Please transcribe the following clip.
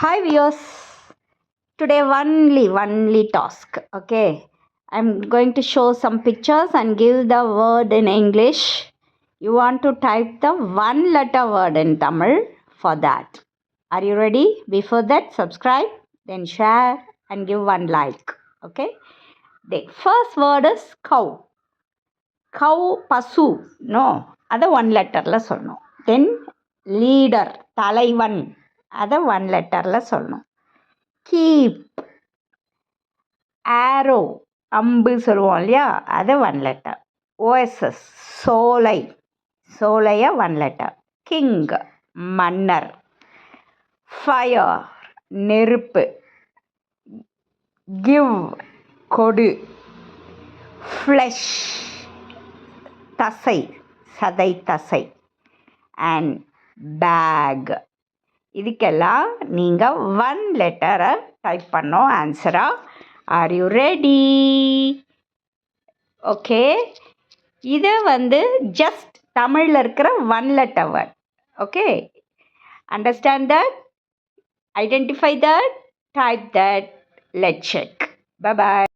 Hi viewers, today only, only task, okay? I'm going to show some pictures and give the word in English. You want to type the one letter word in Tamil for that. Are you ready? Before that, subscribe, then share and give one like, okay? The first word is cow. Cow, pasu, no, other one letter, la no. Then leader, talaivan. அதை one லெட்டரில் சொல்லணும். Keep ஆரோ அம்பு சொல்லுவோம் இல்லையா? அதை one letter ஓஎஸ்எஸ் சோலை. சோலையை ஒன் லெட்டர் கிங் மன்னர். ஃபயர் நெருப்பு. கிவ் கொடு. ஃப்ளஷ் தசை சதை தசை. அண்ட் பேக் இதுக்கெல்லாம் நீங்கள் ஒன் லெட்டரை டைப் பண்ணோம் ஆன்சராக ஆர் யூ ரெடி ஓகே இது வந்து ஜஸ்ட் தமிழில் இருக்கிற one letter word okay understand that identify that type that let check bye bye